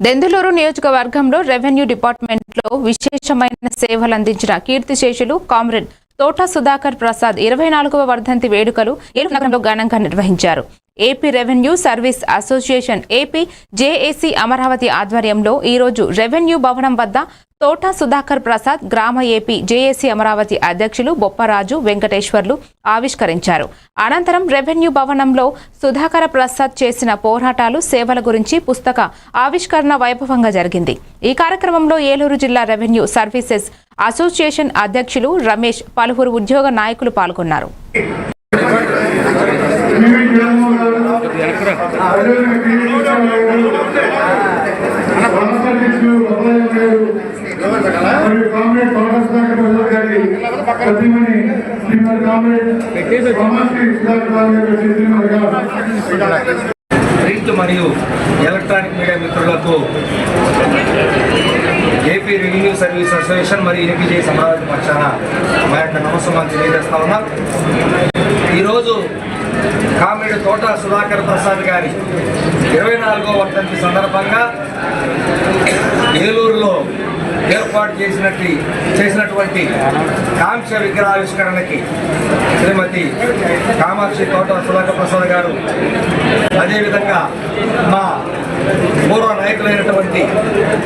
దెందులూరు నియోజకవర్గంలో రెవెన్యూ డిపార్ట్మెంట్లో విశేషమైన సేవలు అందించిన కీర్తిశేషులు కామ్రేడ్ తోట సుధాకర్ ప్రసాద్ ఇరవై నాలుగవ వర్ధంతి వేడుకలు ఏలూరు నగరంలో ఘనంగా నిర్వహించారు. AP revenue service association AP JAC Amaravati ఆధ్వర్యంలో ఈరోజు రెవెన్యూ భవనం వద్ద తోట సుధాకర్ ప్రసాద్ గ్రామ ఏపీ జేఏసీ అమరావతి అధ్యక్షులు బొప్పరాజు వెంకటేశ్వర్లు ఆవిష్కరించారు. అనంతరం రెవెన్యూ భవనంలో సుధాకర ప్రసాద్ చేసిన పోరాటాలు సేవల గురించి పుస్తక ఆవిష్కరణ వైభవంగా జరిగింది. ఈ కార్యక్రమంలో ఏలూరు జిల్లా రెవెన్యూ సర్వీసెస్ అసోసియేషన్ అధ్యక్షులు రమేష్ పలువురు ఉద్యోగ నాయకులు పాల్గొన్నారు. కామ్రేడ్ గారి ప్రతిమని శ్రీమతి కామ్రేడ్ సుధాకర్ రావు గారి శ్రీమతి ప్రింట్ మరియు ఎలక్ట్రానిక్ మీడియా మిత్రులకు ఏపీ రెవెన్యూ సర్వీస్ అసోసియేషన్ మరియు ఏపీజే అమరావతి పక్షాన మా యొక్క నమస్కారం తెలియజేస్తా ఉన్నాం. ఈరోజు కామెడీ తోట సుధాకర్ ప్రసాద్ గారి ఇరవై నాలుగో వర్ధంతి సందర్భంగా ఏలూరులో ఏర్పాటు చేసినట్టు చేసినటువంటి కాంక్ష విగ్రహావిష్కరణకి శ్రీమతి కామాక్షి తోట సుధాకర్ ప్రసాద్ గారు అదేవిధంగా మా పూర్వ నాయకులైనటువంటి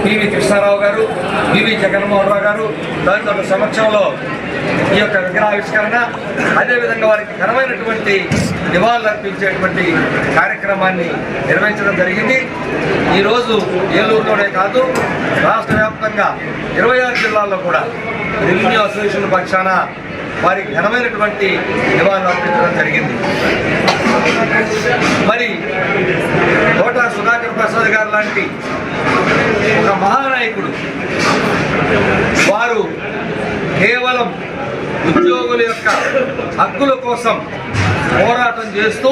పివి కృష్ణారావు గారు పివి జగన్మోహన్ రావు గారు తదితరుల సమక్షంలో ఈ యొక్క విగ్రహావిష్కరణ అదేవిధంగా వారికి ఘనమైనటువంటి నివాళులర్పించేటువంటి కార్యక్రమాన్ని నిర్వహించడం జరిగింది. ఈరోజు ఏలూరులోనే కాదు రాష్ట్ర వ్యాప్తంగా ఇరవై ఆరు జిల్లాల్లో కూడా రెవెన్యూ అసోసియేషన్ పక్షాన వారికి ఘనమైనటువంటి నివాళులు అర్పించడం జరిగింది. మరి కోట సుధాకర్ ప్రసాద్ గారు లాంటి ఒక మహానాయకుడు వారు కేవలం ఉద్యోగుల యొక్క హక్కుల కోసం పోరాటం చేస్తూ